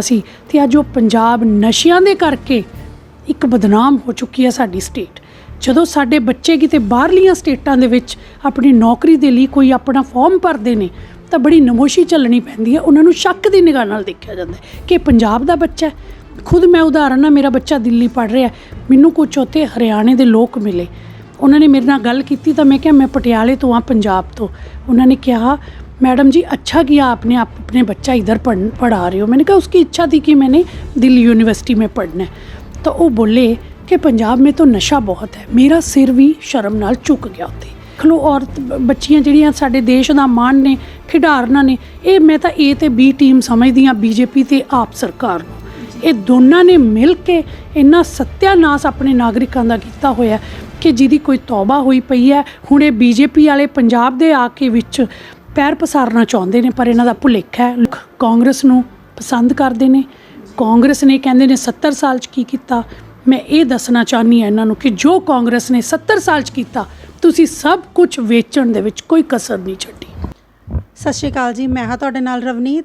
ਸੀ ਤੇ ਅੱਜ ਉਹ ਪੰਜਾਬ ਨਸ਼ਿਆਂ ਦੇ ਕਰਕੇ ਇੱਕ ਬਦਨਾਮ ਹੋ ਚੁੱਕੀ ਹੈ ਸਾਡੀ ਸਟੇਟ ਜਦੋਂ ਸਾਡੇ ਬੱਚੇ ਕਿਤੇ ਬਾਹਰਲੀਆਂ ਸਟੇਟਾਂ ਦੇ ਵਿੱਚ ਆਪਣੀ ਨੌਕਰੀ ਦੇ ਲਈ ਕੋਈ ਆਪਣਾ ਫਾਰਮ ਭਰਦੇ ਨੇ, ਤਾਂ ਬੜੀ ਨਮੋਸ਼ੀ ਚੱਲਣੀ ਪੈਂਦੀ ਹੈ ਉਹਨਾਂ ਨੂੰ ਸ਼ੱਕ ਦੀ ਨਿਗਾਹ ਨਾਲ ਦੇਖਿਆ ਜਾਂਦਾ ਕਿ ਪੰਜਾਬ ਦਾ ਬੱਚਾ ਖੁਦ ਮੈਂ ਉਦਾਹਰਨ ਆ, ਮੇਰਾ ਬੱਚਾ ਦਿੱਲੀ ਪੜ੍ਹ ਰਿਹਾ ਮੈਨੂੰ ਕੁਛ ਉੱਥੇ ਹਰਿਆਣੇ ਦੇ ਲੋਕ ਮਿਲੇ। ਉਹਨਾਂ ਨੇ ਮੇਰੇ ਨਾਲ ਗੱਲ ਕੀਤੀ ਤਾਂ ਮੈਂ ਕਿਹਾ, ਮੈਂ ਪਟਿਆਲੇ ਤੋਂ ਆ, ਪੰਜਾਬ ਤੋਂ। ਉਹਨਾਂ ਨੇ ਕਿਹਾ मैडम जी अच्छा किया आपने आप अपने बच्चा इधर पढ़ पढ़ा रहे हो मैंने कहा उसकी इच्छा थी कि मैंने दिल्ली यूनिवर्सिटी में पढ़ना है तो वो बोले कि पंजाब में तो नशा बहुत है मेरा सिर भी ਸ਼ਰਮ ਨਾਲ ਝੁਕ ਗਿਆ ਉੱਥੇ ਖਲੋ ਔਰਤ ਬ- ਬੱਚੀਆਂ ਜਿਹੜੀਆਂ ਸਾਡੇ ਦੇਸ਼ ਦਾ ਮਾਣ ਨੇ ਖਿਡਾਰਨਾਂ ਨੇ ਇਹ ਮੈਂ ਤਾਂ ਏ ਤੇ ਬੀ ਟੀਮ ਸਮਝਦੀ ਹਾਂ ਬੀਜੇਪੀ ਤੇ ਆਪ ਸਰਕਾਰ ਨੂੰ ਇਹ ਦੋਨਾਂ ਨੇ ਮਿਲ ਕੇ ਇੰਨਾ ਸੱਤਿਆਨਾਸ਼ ਆਪਣੇ ਨਾਗਰਿਕਾਂ ਦਾ ਕੀਤਾ ਹੋਇਆ ਕਿ ਜਿਹਦੀ ਕੋਈ ਤੌਬਾ ਹੋਈ ਪਈ ਹੈ ਹੁਣ ਇਹ ਬੀਜੇਪੀ ਵਾਲੇ ਪੰਜਾਬ ਦੇ ਆ ਕੇ ਵਿੱਚ ਪੈਰ ਪਸਾਰਨਾ ਚਾਹੁੰਦੇ ਨੇ, ਪਰ ਇਹਨਾਂ ਦਾ ਭੁਲੇਖਾ ਹੈ। ਲੋਕ ਕਾਂਗਰਸ ਨੂੰ ਪਸੰਦ ਕਰਦੇ ਨੇ। ਕਾਂਗਰਸ ਨੇ ਕਹਿੰਦੇ ਨੇ 70 ਸਾਲ ਚ ਕੀ ਕੀਤਾ? ਮੈਂ ਇਹ ਦੱਸਣਾ ਚਾਹਨੀ ਹਾਂ ਇਹਨਾਂ ਨੂੰ ਕਿ ਜੋ ਕਾਂਗਰਸ ਨੇ 70 ਸਾਲ ਚ ਕੀਤਾ, ਤੁਸੀਂ ਸਭ ਕੁਝ ਵੇਚਣ ਦੇ ਵਿੱਚ ਕੋਈ ਕਸਰ ਨਹੀਂ ਛੱਡੀ। ਸਤਿ ਸ਼੍ਰੀ ਅਕਾਲ ਜੀ, ਮੈਂ ਹਾਂ ਤੁਹਾਡੇ ਨਾਲ ਰਵਨੀਤ।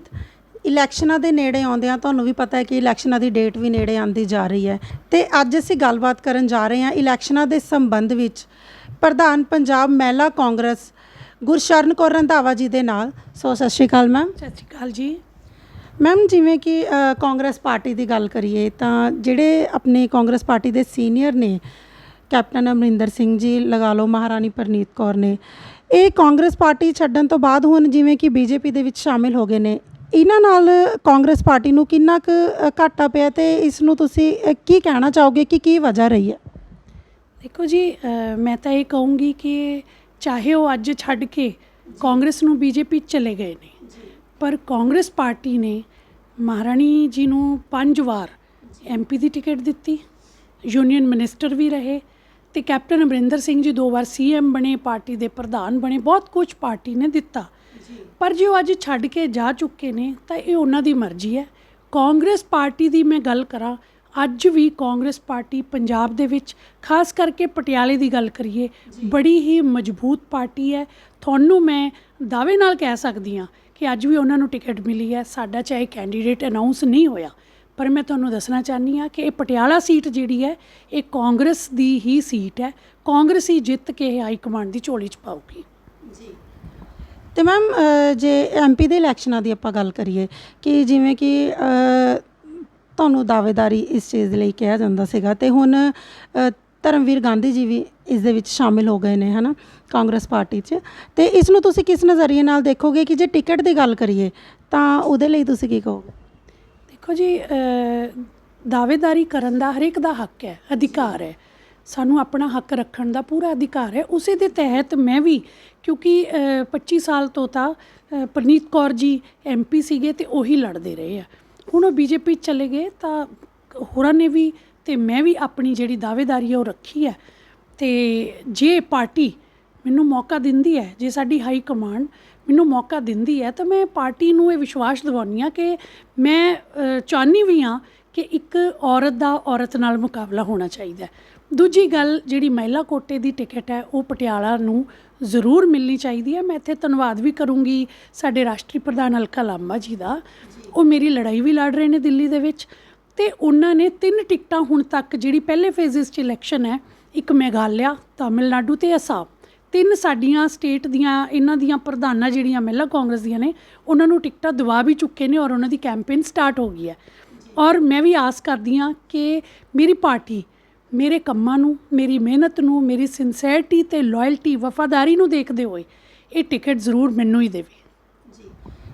ਇਲੈਕਸ਼ਨਾਂ ਦੇ ਨੇੜੇ ਆਉਂਦਿਆਂ ਤੁਹਾਨੂੰ ਵੀ ਪਤਾ ਹੈ ਕਿ ਇਲੈਕਸ਼ਨਾਂ ਦੀ ਡੇਟ ਵੀ ਨੇੜੇ ਆਉਂਦੀ ਜਾ ਰਹੀ ਹੈ। ਤੇ ਅੱਜ ਅਸੀਂ ਗੱਲਬਾਤ ਕਰਨ ਜਾ ਰਹੇ ਹਾਂ ਇਲੈਕਸ਼ਨਾਂ ਦੇ ਸੰਬੰਧ ਵਿੱਚ। ਪ੍ਰਧਾਨ ਪੰਜਾਬ ਮਹਿਲਾ ਕਾਂਗਰਸ ਗੁਰਸ਼ਰਨ ਕੌਰ ਰੰਧਾਵਾ ਜੀ ਦੇ ਨਾਲ। ਸੋ ਸਤਿ ਸ਼੍ਰੀ ਅਕਾਲ ਮੈਮ ਸਤਿ ਸ਼੍ਰੀ ਅਕਾਲ ਜੀ। ਮੈਮ ਜਿਵੇਂ ਕਿ ਅ, ਕਾਂਗਰਸ ਪਾਰਟੀ ਦੀ ਗੱਲ ਕਰੀਏ ਤਾਂ ਜਿਹੜੇ ਆਪਣੇ ਕਾਂਗਰਸ ਪਾਰਟੀ ਦੇ ਸੀਨੀਅਰ ਨੇ ਕੈਪਟਨ ਅਮਰਿੰਦਰ ਸਿੰਘ ਜੀ ਲਗਾ ਲਓ ਮਹਾਰਾਣੀ ਪ੍ਰਨੀਤ ਕੌਰ ਨੇ ਇਹ ਕਾਂਗਰਸ ਪਾਰਟੀ ਛੱਡਣ ਤੋਂ ਬਾਅਦ ਹੁਣ ਜਿਵੇਂ ਕਿ ਬੀਜੇਪੀ ਦੇ ਵਿੱਚ ਸ਼ਾਮਿਲ ਹੋ ਗਏ ਨੇ ਇਹਨਾਂ ਨਾਲ ਕਾਂਗਰਸ ਪਾਰਟੀ ਨੂੰ ਕਿੰਨਾ ਕੁ ਅ, ਘਾਟਾ ਪਿਆ ਤੇ ਇਸ ਨੂੰ ਤੁਸੀਂ ਅ, ਕੀ ਕਹਿਣਾ ਚਾਹੋਗੇ ਕਿ ਕੀ ਵਜ੍ਹਾ ਰਹੀ ਹੈ? ਦੇਖੋ ਜੀ ਅ, ਮੈਂ ਤਾਂ ਇਹ ਕਹੂੰਗੀ ਕਿ ਚਾਹੇ ਉਹ ਅੱਜ ਛੱਡ ਕੇ ਕਾਂਗਰਸ ਨੂੰ ਬੀਜੇਪੀ ਚਲੇ ਗਏ ਨੇ। ਪਰ ਕਾਂਗਰਸ ਪਾਰਟੀ ਨੇ ਮਹਾਰਾਣੀ ਜੀ ਨੂੰ ਪੰਜ ਵਾਰ ਐਮਪੀ ਦੀ ਟਿਕਟ ਦਿੱਤੀ, ਯੂਨੀਅਨ ਮਿਨਿਸਟਰ ਵੀ ਰਹੇ ਤੇ ਕੈਪਟਨ ਅਮਰਿੰਦਰ ਸਿੰਘ ਜੀ ਦੋ ਵਾਰ ਸੀਐਮ ਬਣੇ, ਪਾਰਟੀ ਦੇ ਪ੍ਰਧਾਨ ਬਣੇ, ਬਹੁਤ ਕੁਝ ਪਾਰਟੀ ਨੇ ਦਿੱਤਾ। ਪਰ ਜੇ ਉਹ ਅੱਜ ਛੱਡ ਕੇ ਜਾ ਚੁੱਕੇ ਨੇ ਤਾਂ ਇਹ ਉਹਨਾਂ ਦੀ ਮਰਜ਼ੀ ਹੈ। ਕਾਂਗਰਸ ਪਾਰਟੀ ਦੀ ਮੈਂ ਗੱਲ ਕਰਾਂ ਅੱਜ ਵੀ ਕਾਂਗਰਸ ਪਾਰਟੀ ਪੰਜਾਬ ਦੇ ਵਿੱਚ ਖਾਸ ਕਰਕੇ ਪਟਿਆਲੇ ਦੀ ਗੱਲ ਕਰੀਏ ਬੜੀ ਹੀ ਮਜ਼ਬੂਤ ਪਾਰਟੀ ਹੈ। ਤੁਹਾਨੂੰ ਮੈਂ ਦਾਅਵੇ ਨਾਲ ਕਹਿ ਸਕਦੀ ਹਾਂ ਕਿ ਅੱਜ ਵੀ ਉਹਨਾਂ ਨੂੰ ਟਿਕਟ ਮਿਲੀ ਹੈ। ਸਾਡਾ ਚਾਹੇ ਕੈਂਡੀਡੇਟ ਅਨਾਉਂਸ ਨਹੀਂ ਹੋਇਆ ਪਰ ਮੈਂ ਤੁਹਾਨੂੰ ਦੱਸਣਾ ਚਾਹਨੀ ਹਾਂ ਕਿ ਇਹ ਪਟਿਆਲਾ ਸੀਟ ਜਿਹੜੀ ਹੈ ਇਹ ਕਾਂਗਰਸ ਦੀ ਹੀ ਸੀਟ ਹੈ। ਕਾਂਗਰਸ ਹੀ ਜਿੱਤ ਕੇ ਹਾਈ ਕਮਾਂਡ ਦੀ ਝੋਲੀ 'ਚ ਪਾਊਗੀ। ਤੇ ਮੈਮ ਜੇ ਐਮਪੀ ਦੇ ਇਲੈਕਸ਼ਨਾਂ ਦੀ ਆਪਾਂ ਗੱਲ ਕਰੀਏ ਕਿ ਜਿਵੇਂ ਕਿ ਤੁਹਾਨੂੰ ਦਾਅਵੇਦਾਰੀ ਇਸ ਚੀਜ਼ ਦੇ ਲਈ ਕਿਹਾ ਜਾਂਦਾ ਸੀਗਾ ਤੇ ਹੁਣ ਅ, ਧਰਮਵੀਰ ਗਾਂਧੀ ਜੀ ਵੀ ਇਸ ਦੇ ਵਿੱਚ ਸ਼ਾਮਿਲ ਹੋ ਗਏ ਨੇ ਹਨਾ ਕਾਂਗਰਸ ਪਾਰਟੀ 'ਚ। ਤੇ ਇਸ ਨੂੰ ਤੁਸੀਂ ਕਿਸ ਨਜ਼ਰੀਏ ਨਾਲ ਦੇਖੋਗੇ ਕਿ ਜੇ ਟਿਕਟ ਦੀ ਗੱਲ ਕਰੀਏ ਤਾਂ ਉਹਦੇ ਲਈ ਤੁਸੀਂ ਕੀ ਕਹੋਗੇ? ਦੇਖੋ ਜੀ ਦਾਅਵੇਦਾਰੀ ਕਰਨ ਦਾ ਹਰੇਕ ਦਾ ਹੱਕ ਹੈ ਅਧਿਕਾਰ ਹੈ। ਸਾਨੂੰ ਆਪਣਾ ਹੱਕ ਰੱਖਣ ਦਾ ਪੂਰਾ ਅਧਿਕਾਰ ਹੈ। ਉਸੇ ਦੇ ਤਹਿਤ ਮੈਂ ਵੀ ਕਿਉਂਕਿ ਅ, 25 ਸਾਲ ਤੋਂ ਤਾਂ ਅ, ਪ੍ਰਨੀਤ ਕੌਰ ਜੀ ਐਮਪੀ ਸੀਗੇ ਤੇ ਉਹੀ ਲੜਦੇ ਰਹੇ ਆ। ਹੁਣ ਉਹ ਬੀਜੇਪੀ ਚਲੇ ਗਏ ਤਾਂ ਹੋਰਾਂ ਨੇ ਵੀ ਤੇ ਮੈਂ ਵੀ ਆਪਣੀ ਜਿਹੜੀ ਦਾਅਵੇਦਾਰੀ ਹੈ ਉਹ ਰੱਖੀ ਹੈ। ਤੇ ਜੇ ਪਾਰਟੀ ਮੈਨੂੰ ਮੌਕਾ ਦਿੰਦੀ ਹੈ ਜੇ ਸਾਡੀ ਹਾਈ ਕਮਾਂਡ ਮੈਨੂੰ ਮੌਕਾ ਦਿੰਦੀ ਹੈ ਤਾਂ ਮੈਂ ਪਾਰਟੀ ਨੂੰ ਇਹ ਵਿਸ਼ਵਾਸ ਦਿਵਾਉਂਦੀ ਹਾਂ ਕਿ ਮੈਂ ਅ, ਚਾਹੁੰਦੀ ਵੀ ਹਾਂ ਕਿ ਇੱਕ ਔਰਤ ਦਾ ਔਰਤ ਨਾਲ ਮੁਕਾਬਲਾ ਹੋਣਾ ਚਾਹੀਦਾ ਦੂਜੀ ਗੱਲ ਜਿਹੜੀ ਮਹਿਲਾ ਕੋਟੇ ਦੀ ਟਿਕਟ ਹੈ ਉਹ ਪਟਿਆਲਾ ਨੂੰ ਜ਼ਰੂਰ ਮਿਲਣੀ ਚਾਹੀਦੀ ਹੈ। ਮੈਂ ਇੱਥੇ ਧੰਨਵਾਦ ਵੀ ਕਰੂੰਗੀ ਸਾਡੇ ਰਾਸ਼ਟਰੀ ਪ੍ਰਧਾਨ ਅਲਕਾ ਲਾਂਬਾ ਜੀ ਦਾ। ਉਹ ਮੇਰੀ ਲੜਾਈ ਵੀ ਲੜ ਰਹੇ ਨੇ ਦਿੱਲੀ ਦੇ ਵਿੱਚ ਤੇ ਉਹਨਾਂ ਨੇ ਤਿੰਨ ਟਿਕਟਾਂ ਹੁਣ ਤੱਕ ਜਿਹੜੀ ਪਹਿਲੇ ਫੇਜ਼ਸ 'ਚ ਇਲੈਕਸ਼ਨ ਹੈ, ਇੱਕ ਮੇਘਾਲਿਆ, ਤਾਮਿਲਨਾਡੂ ਤੇ ਅਸਾਮ, ਤਿੰਨ ਸਾਡੀਆਂ ਸਟੇਟ ਦੀਆਂ, ਇਹਨਾਂ ਦੀਆਂ ਪ੍ਰਧਾਨਾਂ ਜਿਹੜੀਆਂ ਮਹਿਲਾ ਕਾਂਗਰਸ ਦੀਆਂ ਨੇ, ਉਹਨਾਂ ਨੂੰ ਟਿਕਟਾਂ ਦਵਾ ਵੀ ਚੁੱਕੇ ਨੇ ਔਰ ਉਹਨਾਂ ਦੀ ਕੈਂਪੇਨ ਸਟਾਰਟ ਹੋ ਗਈ ਹੈ। ਔਰ ਮੈਂ ਵੀ ਆਸ ਕਰਦੀ ਹਾਂ ਕਿ ਮੇਰੀ ਪਾਰਟੀ ਮੇਰੇ ਕੰਮਾਂ ਨੂੰ ਮੇਰੀ ਮਿਹਨਤ ਨੂੰ ਮੇਰੀ ਸਿੰਸੈਰਿਟੀ ਤੇ ਲਾਇਲਟੀ ਵਫਾਦਾਰੀ ਨੂੰ ਦੇਖਦੇ ਹੋਏ ਇਹ ਟਿਕਟ ਜ਼ਰੂਰ ਮੈਨੂੰ ਹੀ ਦੇਵੇ।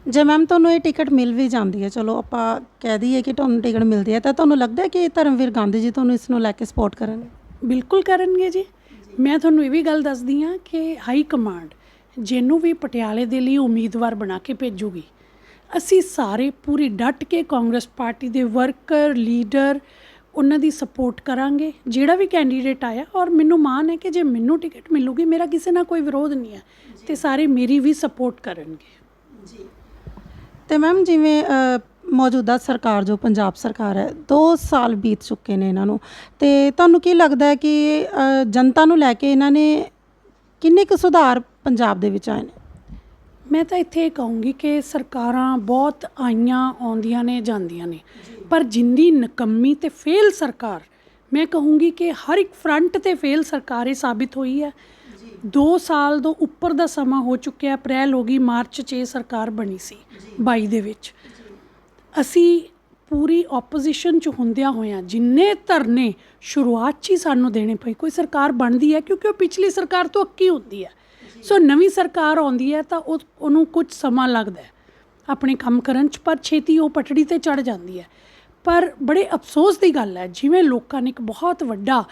ਜੇ। ਮੈਮ ਤੁਹਾਨੂੰ ਇਹ ਟਿਕਟ ਮਿਲ ਵੀ ਜਾਂਦੀ ਹੈ ਚਲੋ ਆਪਾਂ ਕਹਿ ਦਈਏ ਕਿ ਤੁਹਾਨੂੰ ਟਿਕਟ ਮਿਲਦੀ ਹੈ ਤਾਂ ਤੁਹਾਨੂੰ ਲੱਗਦਾ ਹੈ ਕਿ ਧਰਮਵੀਰ ਗਾਂਧੀ ਜੀ ਤੁਹਾਨੂੰ ਇਸ ਨੂੰ ਲੈ ਕੇ ਸਪੋਰਟ ਕਰਨਗੇ? ਬਿਲਕੁਲ ਕਰਨਗੇ ਜੀ। ਮੈਂ ਤੁਹਾਨੂੰ ਇਹ ਵੀ ਗੱਲ ਦੱਸਦੀ ਹਾਂ ਕਿ ਹਾਈ ਕਮਾਂਡ ਜਿਹਨੂੰ ਵੀ ਪਟਿਆਲੇ ਦੇ ਲਈ ਉਮੀਦਵਾਰ ਬਣਾ ਕੇ ਭੇਜੂਗੀ ਅਸੀਂ ਸਾਰੇ ਪੂਰੀ ਡਟ ਕੇ ਕਾਂਗਰਸ ਪਾਰਟੀ ਦੇ ਵਰਕਰ ਲੀਡਰ ਉਹਨਾਂ ਦੀ ਸਪੋਰਟ ਕਰਾਂਗੇ ਜਿਹੜਾ ਵੀ ਕੈਂਡੀਡੇਟ ਆਇਆ ਔਰ ਮੈਨੂੰ ਮਾਣ ਹੈ ਕਿ ਜੇ ਮੈਨੂੰ ਟਿਕਟ ਮਿਲੂਗੀ ਮੇਰਾ ਕਿਸੇ ਨਾਲ ਕੋਈ ਵਿਰੋਧ ਨਹੀਂ ਹੈ ਤੇ ਸਾਰੇ ਮੇਰੀ ਵੀ ਸਪੋਰਟ ਕਰਨਗੇ। ਤੇ ਮੈਮ ਜਿਵੇਂ ਮੌਜੂਦਾ ਸਰਕਾਰ ਜੋ ਪੰਜਾਬ ਸਰਕਾਰ ਹੈ 2 ਸਾਲ ਬੀਤ ਚੁੱਕੇ ਨੇ ਇਹਨਾਂ ਨੂੰ ਤੇ ਤੁਹਾਨੂੰ ਕੀ ਲੱਗਦਾ ਹੈ ਕਿ ਜਨਤਾ ਨੂੰ ਲੈ ਕੇ ਇਹਨਾਂ ਨੇ ਕਿੰਨੇ ਕੁ ਸੁਧਾਰ ਪੰਜਾਬ ਦੇ ਵਿੱਚ ਆਏ ਨੇ? ਮੈਂ ਤਾਂ ਇੱਥੇ ਇਹ ਕਹੂੰਗੀ ਕਿ ਸਰਕਾਰਾਂ ਬਹੁਤ ਆਈਆਂ ਆਉਂਦੀਆਂ ਨੇ, ਜਾਂਦੀਆਂ ਨੇ। ਪਰ ਜਿੰਦੀ ਨਕੰਮੀ ਤੇ ਫੇਲ ਸਰਕਾਰ, ਮੈਂ ਕਹੂੰਗੀ ਕਿ ਹਰ ਇੱਕ ਫਰੰਟ ਤੇ ਫੇਲ ਸਰਕਾਰ ਇਹ ਸਾਬਿਤ ਹੋਈ ਹੈ। 2 ਸਾਲ ਤੋਂ ਉੱਪਰ ਦਾ ਸਮਾਂ ਹੋ ਚੁੱਕਿਆ, ਅਪ੍ਰੈਲ ਹੋ ਗਈ, ਮਾਰਚ 'ਚ ਇਹ ਸਰਕਾਰ ਬਣੀ ਸੀ 22 ਦੇ ਵਿੱਚ। ਅਸੀਂ ਪੂਰੀ ਆਪੋਜੀਸ਼ਨ ਚ ਹੁੰਦਿਆਂ ਹੋਇਆਂ ਜਿੰਨੇ ਧਰਨੇ ਸ਼ੁਰੂਆਤ 'ਚ ਹੀ ਸਾਨੂੰ ਦੇਣੇ ਪਏ, ਕੋਈ ਸਰਕਾਰ ਬਣਦੀ ਹੈ ਕਿਉਂਕਿ ਉਹ ਪਿਛਲੀ ਸਰਕਾਰ ਤੋਂ ਅੱਕੀ ਹੁੰਦੀ ਹੈ। ਸੋ ਨਵੀਂ ਸਰਕਾਰ ਆਉਂਦੀ ਹੈ ਤਾਂ ਉਹ ਉਹਨੂੰ ਕੁਝ ਸਮਾਂ ਲੱਗਦਾ ਹੈ। ਆਪਣੇ ਕੰਮ ਕਰਨ 'ਚ, ਪਰ ਛੇਤੀ ਉਹ ਪਟੜੀ ਤੇ ਚੜ ਜਾਂਦੀ ਹੈ। ਪਰ ਬੜੇ ਅਫਸੋਸ ਦੀ ਗੱਲ ਹੈ, ਜਿਵੇਂ ਲੋਕਾਂ ਨੇ ਇੱਕ ਬਹੁਤ ਵੱਡਾ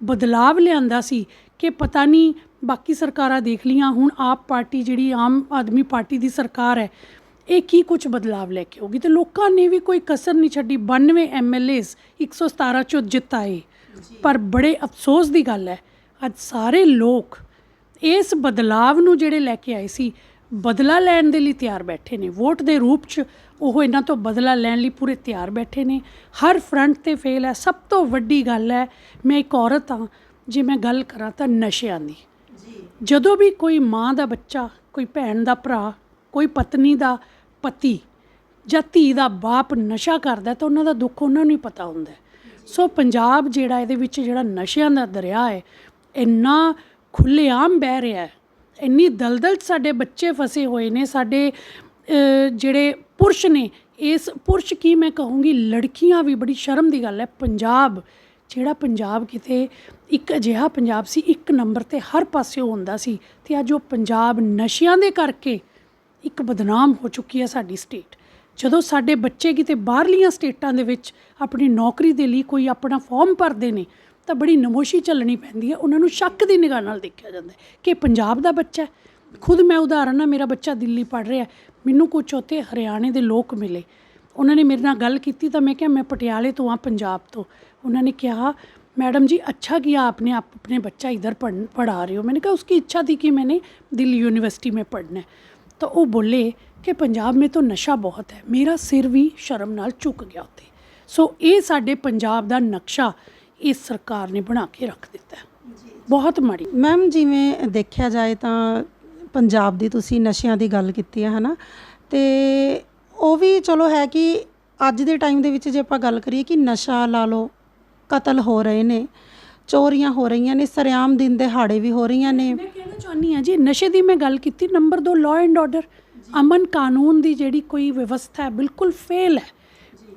ਬਦਲਾਵ ਲਿਆਂਦਾ ਸੀ ਕਿ ਪਤਾ ਨਹੀਂ ਬਾਕੀ ਸਰਕਾਰਾਂ ਦੇਖ ਲੀਆਂ ਹੁਣ ਆਪ ਪਾਰਟੀ ਜਿਹੜੀ ਆਮ ਆਦਮੀ ਪਾਰਟੀ ਦੀ ਸਰਕਾਰ ਹੈ, ਇਹ ਕੀ ਕੁਝ ਬਦਲਾਵ ਲੈ ਕੇ ਆਉਗੀ ਤੇ ਲੋਕਾਂ ਨੇ ਵੀ ਕੋਈ ਕਸਰ ਨਹੀਂ ਛੱਡੀ। 92 ਐਮਐਲਏਸ 117 ਚੋਂ ਜਿੱਤਾਏ ਪਰ ਬੜੇ ਅਫਸੋਸ ਦੀ ਗੱਲ ਹੈ, ਅੱਜ ਸਾਰੇ ਲੋਕ ਇਸ ਬਦਲਾਵ ਨੂੰ ਜਿਹੜੇ ਲੈ ਕੇ ਆਏ ਸੀ ਬਦਲਾ ਲੈਣ ਦੇ ਲਈ ਤਿਆਰ ਬੈਠੇ ਨੇ। ਵੋਟ ਦੇ ਰੂਪ 'ਚ ਉਹ ਇਹਨਾਂ ਤੋਂ ਬਦਲਾ ਲੈਣ ਲਈ ਪੂਰੇ ਤਿਆਰ ਬੈਠੇ ਨੇ। ਹਰ ਫਰੰਟ ਤੇ ਫੇਲ ਹੈ। ਸਭ ਤੋਂ ਵੱਡੀ ਗੱਲ ਹੈ ਮੈਂ ਇੱਕ ਔਰਤ ਹਾਂ ਜੇ ਮੈਂ ਗੱਲ ਕਰਾਂ ਤਾਂ ਨਸ਼ਿਆਂ ਦੀ। ਜਦੋਂ ਵੀ ਕੋਈ ਮਾਂ ਦਾ ਬੱਚਾ ਕੋਈ ਭੈਣ ਦਾ ਭਰਾ ਕੋਈ ਪਤਨੀ ਦਾ ਪਤੀ ਜਾਂ ਧੀ ਦਾ ਬਾਪ ਨਸ਼ਾ ਕਰਦਾ ਤਾਂ ਉਹਨਾਂ ਦਾ ਦੁੱਖ ਉਹਨਾਂ ਨੂੰ ਹੀ ਪਤਾ ਹੁੰਦਾ। ਸੋ ਪੰਜਾਬ ਜਿਹੜਾ ਇਹਦੇ ਵਿੱਚ ਜਿਹੜਾ ਨਸ਼ਿਆਂ ਦਾ ਦਰਿਆ ਹੈ ਇੰਨਾ ਖੁੱਲ੍ਹੇਆਮ ਬਹਿ ਰਿਹਾ ਇੰਨੀ ਦਲਦਲ 'ਚ ਸਾਡੇ ਬੱਚੇ ਫਸੇ ਹੋਏ ਨੇ, ਸਾਡੇ ਜਿਹੜੇ ਪੁਰਸ਼ ਨੇ, ਇਸ ਪੁਰਸ਼ ਕੀ ਮੈਂ ਕਹੂੰਗੀ, ਲੜਕੀਆਂ ਵੀ ਬੜੀ ਸ਼ਰਮ ਦੀ ਗੱਲ ਹੈ। ਪੰਜਾਬ, ਜਿਹੜਾ ਪੰਜਾਬ ਕਿਤੇ ਇੱਕ ਅਜਿਹਾ ਪੰਜਾਬ ਸੀ, ਇੱਕ ਨੰਬਰ ਤੇ ਹਰ ਪਾਸਿਓਂ ਹੁੰਦਾ ਸੀ ਤੇ ਅੱਜ ਉਹ ਪੰਜਾਬ ਨਸ਼ਿਆਂ ਦੇ ਕਰਕੇ ਇੱਕ ਬਦਨਾਮ ਹੋ ਚੁੱਕੀ ਹੈ ਸਾਡੀ ਸਟੇਟ ਜਦੋਂ ਸਾਡੇ ਬੱਚੇ ਕਿਤੇ ਬਾਹਰਲੀਆਂ ਸਟੇਟਾਂ ਦੇ ਵਿੱਚ ਆਪਣੀ ਨੌਕਰੀ ਦੇ ਲਈ ਕੋਈ ਆਪਣਾ ਫਾਰਮ ਭਰਦੇ ਨੇ ਤਾਂ ਬੜੀ ਨਮੋਸ਼ੀ ਚੱਲਣੀ ਪੈਂਦੀ ਹੈ ਉਹਨਾਂ ਨੂੰ ਸ਼ੱਕ ਦੀ ਨਿਗਾਹ ਨਾਲ ਦੇਖਿਆ ਜਾਂਦਾ ਹੈ ਕਿ ਇਹ ਪੰਜਾਬ ਦਾ ਬੱਚਾ ਹੈ ਖੁਦ ਮੈਂ ਉਦਾਹਰਨ ਆ ਮੇਰਾ ਬੱਚਾ ਦਿੱਲੀ ਪੜ੍ਹ ਰਿਹਾ ਹੈ। ਮੈਨੂੰ ਕੁਛ ਉੱਥੇ ਹਰਿਆਣੇ ਦੇ ਲੋਕ ਮਿਲੇ ਉਹਨਾਂ ਨੇ ਮੇਰੇ ਨਾਲ ਗੱਲ ਕੀਤੀ ਤਾਂ ਮੈਂ ਕਿਹਾ ਮੈਂ ਪਟਿਆਲੇ ਤੋਂ ਆ ਪੰਜਾਬ ਤੋਂ ਉਹਨਾਂ ਨੇ ਕਿਹਾ मैडम जी अच्छा किया आपने आप अपने बच्चा इधर पढ़ पढ़ा रहे हो मैंने कहा उसकी इच्छा थी कि मैंने दिल्ली यूनिवर्सिटी में पढ़ना है तो वो बोले कि पंजाब में तो नशा बहुत है मेरा सिर भी ਸ਼ਰਮ ਨਾਲ ਝੁਕ ਗਿਆ ਉੱਥੇ ਸੋ ਇਹ ਸਾਡੇ ਪੰਜਾਬ ਦਾ ਨਕਸ਼ਾ ਇਸ ਸਰਕਾਰ ਨੇ ਬਣਾ ਕੇ ਰੱਖ ਦਿੱਤਾ ਹੈ। ਬਹੁਤ ਮਾੜੀ। ਮੈਮ ਜਿਵੇਂ ਦੇਖਿਆ ਜਾਏ ਤਾਂ ਪੰਜਾਬ ਦੀ ਤੁਸੀਂ ਨਸ਼ਿਆਂ ਦੀ ਗੱਲ ਕੀਤੀ ਹੈ ਹਨਾ? ਤੇ ਉਹ ਵੀ ਚਲੋ ਹੈ ਕਿ ਅੱਜ ਦੇ ਟਾਈਮ ਦੇ ਵਿੱਚ ਜੇ ਆਪਾਂ ਗੱਲ ਕਰੀਏ ਕਿ ਨਸ਼ਾ ਲਾ ਲਓ ਕਤਲ ਹੋ ਰਹੇ ਨੇ ਚੋਰੀਆਂ ਹੋ ਰਹੀਆਂ ਨੇ ਸਰਿਆਮ ਦਿਨ ਦਿਹਾੜੇ ਵੀ ਹੋ ਰਹੀਆਂ ਨੇ। ਮੈਂ ਕਹਿਣਾ ਚਾਹੁੰਦੀ ਹਾਂ ਜੀ ਨਸ਼ੇ ਦੀ ਮੈਂ ਗੱਲ ਕੀਤੀ ਨੰਬਰ 2 ਲਾਅ ਐਂਡ ਆਰਡਰ ਅਮਨ ਕਾਨੂੰਨ ਦੀ ਜਿਹੜੀ ਕੋਈ ਵਿਵਸਥਾ ਹੈ ਬਿਲਕੁਲ ਫੇਲ ਹੈ।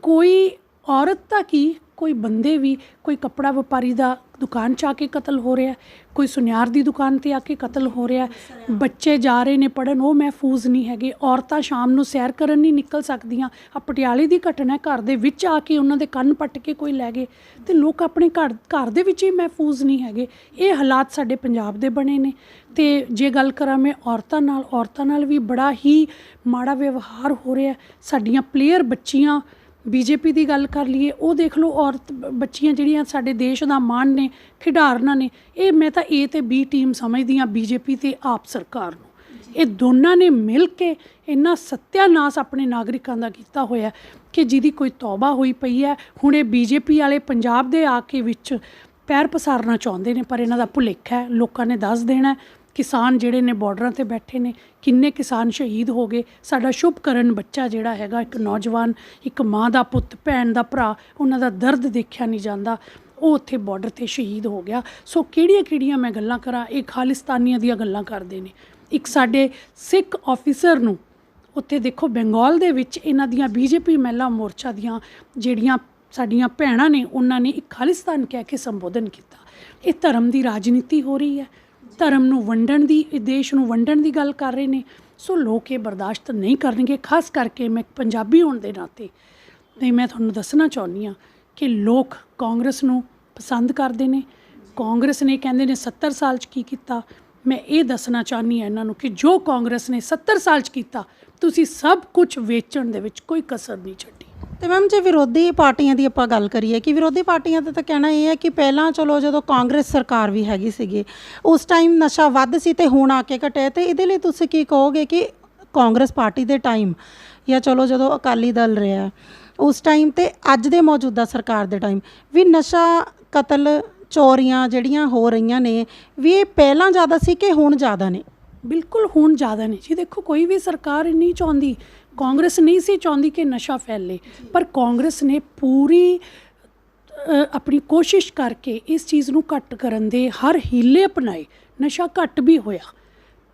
ਕੋਈ ਔਰਤ ਤਾਂ ਕੀ ਕੋਈ ਬੰਦੇ ਵੀ ਕੋਈ ਕੱਪੜਾ ਵਪਾਰੀ ਦਾ ਦੁਕਾਨ 'ਚ ਆ ਕੇ ਕਤਲ ਹੋ ਰਿਹਾ ਕੋਈ ਸੁਨਿਆਰ ਦੀ ਦੁਕਾਨ ਤੇ ਆ ਕੇ ਕਤਲ ਹੋ ਰਿਹਾ ਬੱਚੇ ਜਾ ਰਹੇ ਨੇ ਪੜਨ ਉਹ ਮਹਿਫੂਜ਼ ਨਹੀਂ ਹੈਗੇ, ਔਰਤਾਂ ਸ਼ਾਮ ਨੂੰ ਸੈਰ ਕਰਨ ਨਹੀਂ ਨਿਕਲ ਸਕਦੀਆਂ ਆ ਪਟਿਆਲੇ ਦੀ ਘਟਨਾ ਘਰ ਦੇ ਵਿੱਚ ਆ ਕੇ ਉਹਨਾਂ ਦੇ ਕੰਨ ਪੱਟ ਕੇ ਕੋਈ ਲੈ ਗਏ ਤੇ ਲੋਕ ਆਪਣੇ ਘਰ ਘਰ ਦੇ ਵਿੱਚ ਹੀ ਮਹਿਫੂਜ਼ ਨਹੀਂ ਹੈਗੇ, ਇਹ ਹਾਲਾਤ ਸਾਡੇ ਪੰਜਾਬ ਦੇ ਬਣੇ ਨੇ ਤੇ ਜੇ ਗੱਲ ਕਰਾਂ ਮੈਂ ਔਰਤਾਂ ਨਾਲ ਔਰਤਾਂ ਨਾਲ ਵੀ ਬੜਾ ਹੀ ਮਾੜਾ ਵਿਵਹਾਰ ਹੋ ਰਿਹਾ ਸਾਡੀਆਂ ਪਲੇਅਰ ਬੱਚੀਆਂ ਬੀਜੇਪੀ ਦੀ ਗੱਲ ਕਰ ਲਈਏ, ਉਹ ਦੇਖ ਲਓ ਔਰਤ ਬੱਚੀਆਂ ਜਿਹੜੀਆਂ ਸਾਡੇ ਦੇਸ਼ ਦਾ ਮਾਣ ਨੇ, ਖਿਡਾਰਨਾਂ ਨੇ, ਇਹ ਮੈਂ ਤਾਂ ਏ ਤੇ ਬੀ ਟੀਮ ਸਮਝਦੀ ਹਾਂ, ਬੀਜੇਪੀ ਤੇ ਆਪ ਸਰਕਾਰ ਨੂੰ। ਇਹ ਦੋਨਾਂ ਨੇ ਮਿਲ ਕੇ ਇੰਨਾ ਸਤਿਆਨਾਸ ਆਪਣੇ ਨਾਗਰਿਕਾਂ ਦਾ ਕੀਤਾ ਹੋਇਆ ਕਿ ਜਿਹਦੀ ਕੋਈ ਤੌਬਾ ਹੋਈ ਪਈ ਹੈ। ਹੁਣ ਇਹ ਬੀਜੇਪੀ ਵਾਲੇ ਪੰਜਾਬ ਦੇ ਆ ਕੇ ਵਿੱਚ ਪੈਰ ਪਸਾਰਨਾ ਚਾਹੁੰਦੇ ਨੇ, ਪਰ ਇਹਨਾਂ ਦਾ ਭੁਲੇਖਾ ਹੈ, ਲੋਕਾਂ ਨੇ ਦੱਸ ਦੇਣਾ ਕਿਸਾਨ ਜਿਹੜੇ ਨੇ ਬਾਰਡਰਾਂ ਤੇ ਬੈਠੇ ਨੇ, ਕਿੰਨੇ ਕਿਸਾਨ ਸ਼ਹੀਦ ਹੋ ਗਏ। ਸਾਡਾ ਸ਼ੁਭਕਰਨ ਬੱਚਾ ਜਿਹੜਾ ਹੈਗਾ, ਇੱਕ ਨੌਜਵਾਨ, ਇੱਕ ਮਾਂ ਦਾ ਪੁੱਤ, ਭੈਣ ਦਾ ਭਰਾ, ਉਹਨਾਂ ਦਾ ਦਰਦ ਦੇਖਿਆ ਨਹੀਂ ਜਾਂਦਾ। ਉਹ ਉੱਥੇ ਬਾਰਡਰ ਤੇ ਸ਼ਹੀਦ ਹੋ ਗਿਆ। ਸੋ ਕਿਹੜੀਆਂ ਕਿਹੜੀਆਂ ਮੈਂ ਗੱਲਾਂ ਕਰਾਂ, ਇਹ ਖਾਲਿਸਤਾਨੀਆਂ ਦੀਆਂ ਗੱਲਾਂ ਕਰਦੇ ਨੇ। ਇੱਕ ਸਾਡੇ ਸਿੱਖ ਆਫੀਸਰ ਨੂੰ ਉੱਥੇ ਦੇਖੋ, ਬੰਗਾਲ ਦੇ ਵਿੱਚ ਇਹਨਾਂ ਦੀਆਂ ਬੀਜੇਪੀ ਮਹਿਲਾ ਮੋਰਚਾ ਦੀਆਂ ਜਿਹੜੀਆਂ ਸਾਡੀਆਂ ਭੈਣਾਂ ਨੇ, ਉਹਨਾਂ ਨੇ ਇੱਕ ਖਾਲਿਸਤਾਨ ਕਹਿ ਕੇ ਸੰਬੋਧਨ ਕੀਤਾ। ਇਹ ਧਰਮ ਦੀ ਰਾਜਨੀਤੀ ਹੋ ਰਹੀ ਹੈ। ਧਰਮ ਨੂੰ ਵੰਡਣ ਦੀ ਦੇਸ਼ ਨੂੰ ਵੰਡਣ ਦੀ ਗੱਲ ਕਰ ਰਹੇ ਨੇ। ਸੋ ਲੋਕ ਇਹ ਬਰਦਾਸ਼ਤ ਨਹੀਂ ਕਰਨਗੇ, ਖਾਸ ਕਰਕੇ ਮੈਂ ਪੰਜਾਬੀ ਹੋਣ ਦੇ ਨਾਤੇ। ਨਹੀਂ ਮੈਂ ਤੁਹਾਨੂੰ ਦੱਸਣਾ ਚਾਹੁੰਦੀ ਹਾਂ ਕਿ ਲੋਕ ਕਾਂਗਰਸ ਨੂੰ ਪਸੰਦ ਕਰਦੇ ਨੇ। ਕਾਂਗਰਸ ਨੇ ਕਹਿੰਦੇ ਨੇ 70 ਸਾਲ 'ਚ ਕੀ ਕੀਤਾ? ਮੈਂ ਇਹ ਦੱਸਣਾ ਚਾਹੁੰਦੀ ਹਾਂ ਇਹਨਾਂ ਨੂੰ ਕਿ ਜੋ ਕਾਂਗਰਸ ਨੇ 70 ਸਾਲ 'ਚ ਕੀਤਾ, ਤੁਸੀਂ ਸਭ ਕੁਝ ਵੇਚਣ ਦੇ ਵਿੱਚ ਕੋਈ ਕਸਰ ਨਹੀਂ ਛੱਡੀ। ਤੇ ਮੈਮ, ਜੇ ਵਿਰੋਧੀ ਪਾਰਟੀਆਂ ਦੀ ਆਪਾਂ ਗੱਲ ਕਰੀਏ, ਕਿ ਵਿਰੋਧੀ ਪਾਰਟੀਆਂ ਦਾ ਤਾਂ ਕਹਿਣਾ ਇਹ ਹੈ ਕਿ ਪਹਿਲਾਂ ਚਲੋ ਜਦੋਂ ਕਾਂਗਰਸ ਸਰਕਾਰ ਵੀ ਹੈਗੀ ਸੀਗੀ, ਉਸ ਟਾਈਮ ਨਸ਼ਾ ਵੱਧ ਸੀ ਤੇ ਹੁਣ ਆ ਕੇ ਘਟਿਆ ਤੇ ਇਹਦੇ ਲਈ ਤੁਸੀਂ ਕੀ ਕਹੋਗੇ ਕਿ ਕਾਂਗਰਸ ਪਾਰਟੀ ਦੇ ਟਾਈਮ ਜਾਂ ਚਲੋ ਜਦੋਂ ਅਕਾਲੀ ਦਲ ਰਿਹਾ ਉਸ ਟਾਈਮ ਤੇ ਅੱਜ ਦੇ ਮੌਜੂਦਾ ਸਰਕਾਰ ਦੇ ਟਾਈਮ ਵੀ ਨਸ਼ਾ ਕਤਲ ਚੋਰੀਆਂ ਜਿਹੜੀਆਂ ਹੋ ਰਹੀਆਂ ਨੇ, ਵੀ ਇਹ ਪਹਿਲਾਂ ਜ਼ਿਆਦਾ ਸੀ ਕਿ ਹੁਣ ਜ਼ਿਆਦਾ ਨੇ? ਬਿਲਕੁਲ ਹੁਣ ਜ਼ਿਆਦਾ ਨੇ। ਜੀ ਦੇਖੋ, ਕੋਈ ਵੀ ਸਰਕਾਰ ਨਹੀਂ ਚਾਹੁੰਦੀ ਕਾਂਗਰਸ ਨਹੀਂ ਸੀ ਚਾਹੁੰਦੀ ਕਿ ਨਸ਼ਾ ਫੈਲੇ, ਪਰ ਕਾਂਗਰਸ ਨੇ ਪੂਰੀ ਆਪਣੀ ਕੋਸ਼ਿਸ਼ ਕਰਕੇ ਇਸ ਚੀਜ਼ ਨੂੰ ਘੱਟ ਕਰਨ ਦੇ ਹਰ ਹੀਲੇ ਅਪਣਾਏ। ਨਸ਼ਾ ਘੱਟ ਵੀ ਹੋਇਆ।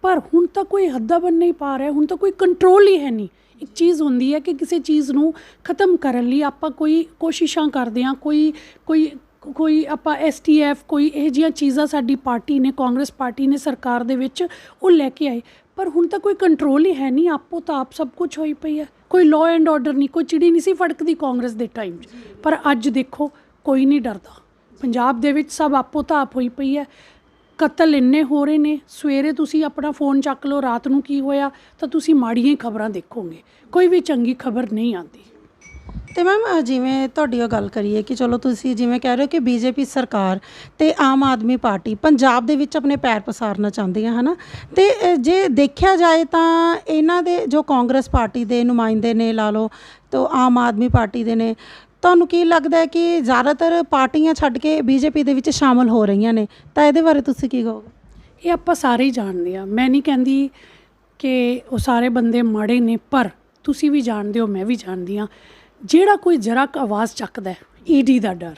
ਪਰ ਹੁਣ ਤਾਂ ਕੋਈ ਹੱਦਾਂ ਬਣ ਨਹੀਂ ਪਾ ਰਿਹਾ, ਹੁਣ ਤਾਂ ਕੋਈ ਕੰਟਰੋਲ ਹੀ ਹੈ ਨਹੀਂ। ਇੱਕ ਚੀਜ਼ ਹੁੰਦੀ ਹੈ ਕਿ ਕਿਸੇ ਚੀਜ਼ ਨੂੰ ਖਤਮ ਕਰਨ ਲਈ ਆਪਾਂ ਕੋਈ ਕੋਸ਼ਿਸ਼ਾਂ ਕਰਦੇ ਹਾਂ, ਕੋਈ ਕੋਈ ਕੋਈ ਆਪਾਂ ਐਸਟੀਐਫ ਕੋਈ ਇਹ ਜਿਹੀਆਂ ਚੀਜ਼ਾਂ ਸਾਡੀ ਪਾਰਟੀ ਨੇ, ਕਾਂਗਰਸ ਪਾਰਟੀ ਨੇ ਸਰਕਾਰ ਦੇ ਵਿੱਚ ਉਹ ਲੈ ਕੇ ਆਏ। ਪਰ ਹੁਣ ਤਾਂ ਕੋਈ ਕੰਟਰੋਲ ਹੀ ਹੈ ਨਹੀਂ, ਆਪੋ ਤਾਂ ਆਪ ਸਭ ਕੁਝ ਹੋਈ ਪਈ ਹੈ। ਕੋਈ ਲਾਅ ਐਂਡ ਆਰਡਰ ਨਹੀਂ, ਕੋਈ ਚਿੜੀ ਨਹੀਂ ਸੀ ਫੜਕਦੀ ਕਾਂਗਰਸ ਦੇ ਟਾਈਮ 'ਚ। ਪਰ ਅੱਜ ਦੇਖੋ, ਕੋਈ ਨਹੀਂ ਡਰਦਾ। ਪੰਜਾਬ ਦੇ ਵਿੱਚ ਸਭ ਆਪੋ ਤਾਂ ਆਪ ਹੋਈ ਪਈ ਹੈ। ਕਤਲ ਇੰਨੇ ਹੋ ਰਹੇ ਨੇ, ਸਵੇਰੇ ਤੁਸੀਂ ਆਪਣਾ ਫੋਨ ਚੱਕ ਲਓ, ਰਾਤ ਨੂੰ ਕੀ ਹੋਇਆ, ਤਾਂ ਤੁਸੀਂ ਮਾੜੀਆਂ ਹੀ ਖਬਰਾਂ ਦੇਖੋਗੇ। ਕੋਈ ਵੀ ਚੰਗੀ ਖਬਰ ਨਹੀਂ ਆਉਂਦੀ। ਤੇ ਮੈਮ ਜਿਵੇਂ ਤੁਹਾਡੀ ਉਹ ਗੱਲ ਕਰੀਏ ਕਿ ਚਲੋ ਤੁਸੀਂ ਜਿਵੇਂ ਕਹਿ ਰਹੇ ਹੋ ਕਿ ਬੀਜੇਪੀ ਸਰਕਾਰ ਤੇ ਆਮ ਆਦਮੀ ਪਾਰਟੀ ਪੰਜਾਬ ਦੇ ਵਿੱਚ ਆਪਣੇ ਪੈਰ ਪਸਾਰਨਾ ਚਾਹੁੰਦੀ ਚਾਹੁੰਦੀਆਂ ਹਨਾ? ਤੇ ਅ, ਜੇ ਦੇਖਿਆ ਜਾਏ ਤਾਂ ਇਹਨਾਂ ਦੇ ਜੋ ਕਾਂਗਰਸ ਪਾਰਟੀ ਦੇ ਨੁਮਾਇੰਦੇ ਨੇ ਲਾ ਲਓ ਤੋਂ ਆਮ ਆਦਮੀ ਪਾਰਟੀ ਦੇ ਨੇ ਤੁਹਾਨੂੰ ਕੀ ਲੱਗਦਾ ਹੈ ਕਿ ਜ਼ਿਆਦਾਤਰ ਪਾਰਟੀਆਂ ਛੱਡ ਕੇ ਬੀਜੇਪੀ ਦੇ ਵਿੱਚ ਸ਼ਾਮਲ ਹੋ ਰਹੀਆਂ ਨੇ? ਤਾਂ ਇਹਦੇ ਬਾਰੇ ਤੁਸੀਂ ਕੀ ਕਹੋਗੇ? ਇਹ ਆਪਾਂ ਸਾਰੇ ਹੀ ਜਾਣਦੇ ਆ ਮੈਂ ਨਹੀਂ ਕਹਿੰਦੀ ਕਿ ਉਹ ਸਾਰੇ ਬੰਦੇ ਮਾੜੇ ਨੇ ਪਰ ਤੁਸੀਂ ਵੀ ਜਾਣਦੇ ਹੋ ਮੈਂ ਵੀ ਜਾਣਦੀ ਆ ਜਿਹੜਾ ਕੋਈ ਜਰਾ ਕੁ ਆਵਾਜ਼ ਚੱਕਦਾ ਈਡੀ ਦਾ ਡਰ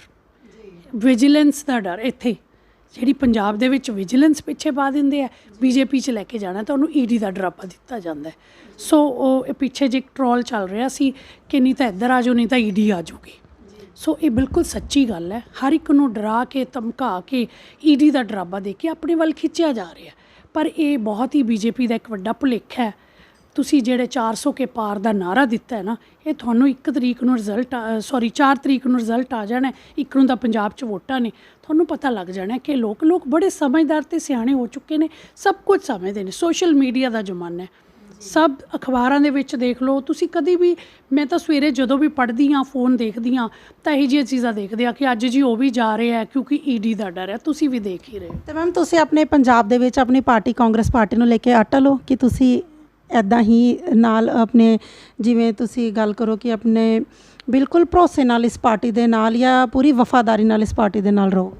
ਵਿਜੀਲੈਂਸ ਦਾ ਡਰ ਇੱਥੇ, ਜਿਹੜੀ ਪੰਜਾਬ ਦੇ ਵਿੱਚ ਵਿਜੀਲੈਂਸ ਪਿੱਛੇ ਪਾ ਦਿੰਦੇ ਆ ਬੀਜੇਪੀ 'ਚ ਲੈ ਕੇ ਜਾਣਾ, ਤਾਂ ਉਹਨੂੰ ਈਡੀ ਦਾ ਡਰਾਪਾ ਦਿੱਤਾ ਜਾਂਦਾ ਹੈ। ਸੋ ਉਹ ਇਹ ਪਿੱਛੇ ਜੇ ਇੱਕ ਟ੍ਰੋਲ ਚੱਲ ਰਿਹਾ ਸੀ ਕਿ ਨਹੀਂ ਤਾਂ ਇੱਧਰ ਆ ਜਾਓ, ਨਹੀਂ ਤਾਂ ਈਡੀ ਆ ਜਾਊਗੀ ਸੋ ਇਹ ਬਿਲਕੁਲ ਸੱਚੀ ਗੱਲ ਹੈ, ਹਰ ਇੱਕ ਨੂੰ ਡਰਾ ਕੇ, ਧਮਕਾ ਕੇ ਈਡੀ ਦਾ ਡਰਾਬਾ ਦੇ ਕੇ ਆਪਣੇ ਵੱਲ ਖਿੱਚਿਆ ਜਾ ਰਿਹਾ ਪਰ ਇਹ ਬਹੁਤ ਹੀ ਬੀਜੇਪੀ ਦਾ ਇੱਕ ਵੱਡਾ ਭੁਲੇਖਾ ਹੈ ਤੁਸੀਂ ਜਿਹੜੇ 400 ਕੇ ਪਾਰ ਦਾ ਨਾਰਾ ਦਿੱਤਾ ਹੈ ਨਾ, ਇਹ ਤੁਹਾਨੂੰ 1 ਤਰੀਕ ਨੂੰ ਰਿਜ਼ਲਟ ਸੌਰੀ 4 ਤਰੀਕ ਨੂੰ ਰਿਜ਼ਲਟ ਆ ਜਾਣਾ ਇੱਕ ਨੂੰ ਤਾਂ ਪੰਜਾਬ 'ਚ ਵੋਟਾਂ ਨੇ। ਤੁਹਾਨੂੰ ਪਤਾ ਲੱਗ ਜਾਣਾ ਕਿ ਲੋਕ ਲੋਕ ਬੜੇ ਸਮਝਦਾਰ ਤੇ ਸਿਆਣੇ ਹੋ ਚੁੱਕੇ ਨੇ, ਸਭ ਕੁਝ ਸਮਝਦੇ ਨੇ ਸੋਸ਼ਲ ਮੀਡੀਆ ਦਾ ਜ਼ਮਾਨਾ ਹੈ। ਸਭ ਅਖਬਾਰਾਂ ਦੇ ਵਿੱਚ ਦੇਖ ਲਓ, ਤੁਸੀਂ ਕਦੀ ਵੀ, ਮੈਂ ਤਾਂ ਸਵੇਰੇ ਜਦੋਂ ਵੀ ਪੜ੍ਹਦੀ ਹਾਂ ਫੋਨ ਦੇਖਦੀ ਹਾਂ, ਤਾਂ ਇਹੋ ਜਿਹੀਆਂ ਚੀਜ਼ਾਂ ਦੇਖਦੇ ਆ ਕਿ ਅੱਜ ਜੀ ਉਹ ਵੀ ਜਾ ਰਹੇ ਆ ਕਿਉਂਕਿ ਈਡੀ ਦਾ ਡਰ ਹੈ, ਤੁਸੀਂ ਵੀ ਦੇਖ ਹੀ ਰਹੇ ਹੋ। ਤੇ ਮੈਮ ਤੁਸੀਂ ਆਪਣੇ ਪੰਜਾਬ ਦੇ ਵਿੱਚ ਆਪਣੀ ਪਾਰਟੀ ਕਾਂਗਰਸ ਪਾਰਟੀ ਨੂੰ ਲੈ ਕੇ ਅਟਲ ਹੋ ਕਿ ਤੁਸੀਂ ਐਦਾਂ ਹੀ ਨਾਲ ਆਪਣੇ ਜਿਵੇਂ ਤੁਸੀਂ ਗੱਲ ਕਰੋ ਕਿ ਆਪਣੇ ਬਿਲਕੁਲ ਭਰੋਸੇ ਨਾਲ ਇਸ ਪਾਰਟੀ ਦੇ ਨਾਲ ਜਾਂ ਪੂਰੀ ਵਫਾਦਾਰੀ ਨਾਲ ਇਸ ਪਾਰਟੀ ਦੇ ਨਾਲ ਰਹੋ।